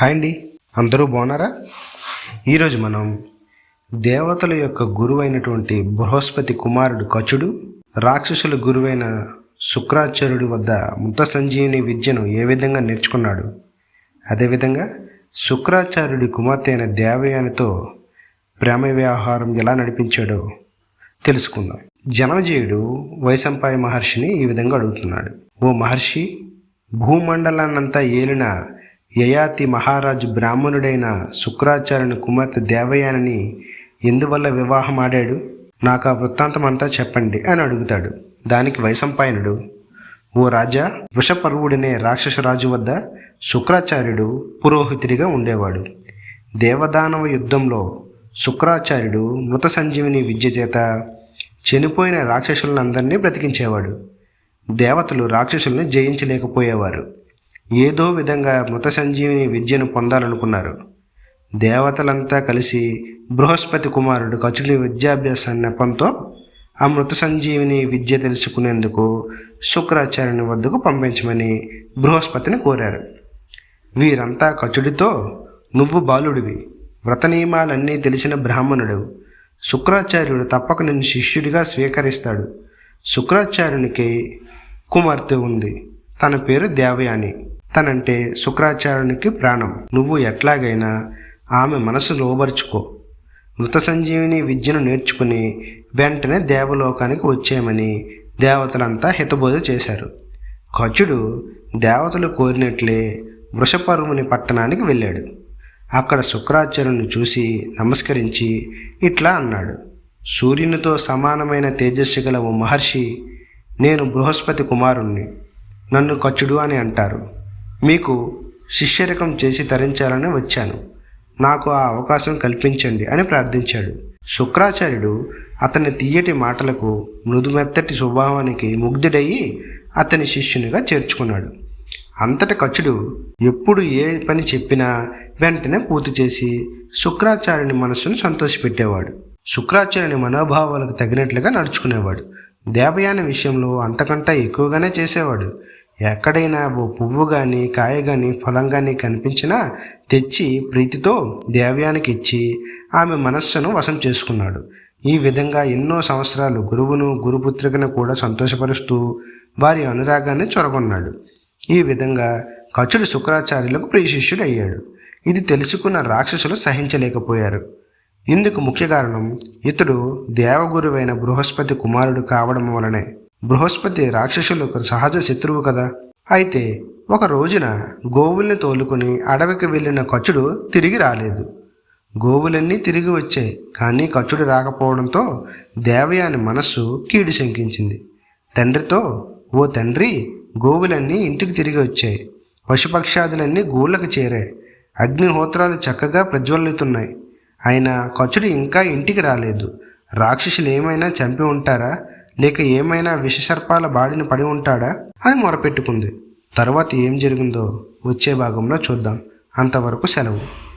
Hi అండి. అందరూ బాగున్నారా? ఈరోజు మనం దేవతల యొక్క గురువైనటువంటి బృహస్పతి కుమారుడు కచుడు రాక్షసుల గురువైన శుక్రాచార్యుడి వద్ద మృత సంజీవిని విద్యను ఏ విధంగా నేర్చుకున్నాడు? అదేవిధంగా శుక్రాచార్యుడి కుమార్తె అయిన దేవయానితో ప్రేమ వ్యవహారం ఎలా నడిపించాడో తెలుసుకుందాం. జనమజీయుడు వైశంపాయ మహర్షిని ఈ విధంగా అడుగుతున్నాడు. ఓ మహర్షి భూమండలాన్నంతా ఏలిన యయాతి మహారాజు బ్రాహ్మణుడైన శుక్రాచార్యుని కుమార్తె దేవయానిని ఎందువల్ల వివాహం ఆడాడు? నాకు ఆ వృత్తాంతం అంతా చెప్పండి అని అడుగుతాడు. దానికి వైశంపాయనుడు ఓ రాజా వృషపర్వుడనే రాక్షసరాజు వద్ద శుక్రాచార్యుడు పురోహితుడిగా ఉండేవాడు. దేవదానవ యుద్ధంలో శుక్రాచార్యుడు మృత సంజీవిని విద్య చేత చనిపోయిన రాక్షసులందరినీ బ్రతికించేవాడు. దేవతలు రాక్షసుల్ని జయించలేకపోయేవారు. ఏదో విధంగా మృత సంజీవిని విద్యను పొందాలనుకున్నారు. దేవతలంతా కలిసి బృహస్పతి కుమారుడు కచుని విద్యాభ్యాస నెపంతో ఆ మృత సంజీవిని విద్య తెలుసుకునేందుకు శుక్రాచార్యుని వద్దకు పంపించమని బృహస్పతిని కోరారు. వీరంతా కచుడితో నువ్వు బాలుడివి. వ్రత నియమాలన్నీ తెలిసిన బ్రాహ్మణుడు. శుక్రాచార్యుడు తప్పక నిన్ను శిష్యుడిగా స్వీకరిస్తాడు. శుక్రాచార్యునికి కుమార్తె ఉంది. తన పేరు దేవయాని. తనంటే శుక్రాచార్యునికి ప్రాణం. నువ్వు ఎట్లాగైనా ఆమె మనసు లోబరుచుకో. మృత సంజీవిని విద్యను నేర్చుకుని వెంటనే దేవలోకానికి వచ్చేయమని దేవతలంతా హితబోధ చేశారు. కచుడు దేవతలు కోరినట్లే వృషపర్వుని పట్టణానికి వెళ్ళాడు. అక్కడ శుక్రాచార్యుని చూసి నమస్కరించి ఇట్లా అన్నాడు. సూర్యునితో సమానమైన తేజస్సు గల ఓ మహర్షి నేను బృహస్పతి కుమారుణ్ణి. నన్ను కచుడు అని అంటారు. మీకు శిష్యరకం చేసి తరించాలని వచ్చాను. నాకు ఆ అవకాశం కల్పించండి అని ప్రార్థించాడు. శుక్రాచార్యుడు అతని తీయటి మాటలకు మృదుమెత్తటి స్వభావానికి ముగ్ధుడయ్యి అతని శిష్యునిగా చేర్చుకున్నాడు. అంతటి కచుడు ఎప్పుడు ఏ పని చెప్పినా వెంటనే పూర్తి చేసి శుక్రాచార్యుని మనస్సును సంతోషపెట్టేవాడు. శుక్రాచార్యుని మనోభావాలకు తగినట్లుగా నడుచుకునేవాడు. దేవయాని విషయంలో అంతకంటే ఎక్కువగానే చేసేవాడు. ఎక్కడైనా ఓ పువ్వు కానీ కాయ కానీ ఫలం కానీ కనిపించినా తెచ్చి ప్రీతితో దేవయానికి ఇచ్చి ఆమె మనస్సును వశం చేసుకున్నాడు. ఈ విధంగా ఎన్నో సంవత్సరాలు గురువును గురుపుత్రికను కూడా సంతోషపరుస్తూ వారి అనురాగాన్ని చొరగొన్నాడు. ఈ విధంగా కచుడు శుక్రాచార్యులకు ప్రియశిష్యుడు అయ్యాడు. ఇది తెలుసుకున్న రాక్షసులు సహించలేకపోయారు. ఇందుకు ముఖ్య కారణం ఇతడు దేవగురువైన బృహస్పతి కుమారుడు కావడం వలనే. బృహస్పతి రాక్షసులకు సహజ శత్రువు కదా. అయితే ఒక రోజున గోవుల్ని తోలుకుని అడవికి వెళ్ళిన కచుడు తిరిగి రాలేదు. గోవులన్నీ తిరిగి వచ్చాయి కానీ కచుడు రాకపోవడంతో దేవయాని మనస్సు కీడు శంకించింది. తండ్రితో ఓ తండ్రి గోవులన్నీ ఇంటికి తిరిగి వచ్చాయి. పశుపక్షాదులన్నీ గూళ్ళకి చేరాయి. అగ్నిహోత్రాలు చక్కగా ప్రజ్వలితున్నాయి. అయినా కచుడు ఇంకా ఇంటికి రాలేదు. రాక్షసులు ఏమైనా చంపి ఉంటారా? లేక ఏమైనా విషసర్పాల బాడిన పడి ఉంటాడా? అని మొరపెట్టుకుంది. తర్వాత ఏం జరిగిందో వచ్చే భాగంలో చూద్దాం. అంతవరకు సెలవు.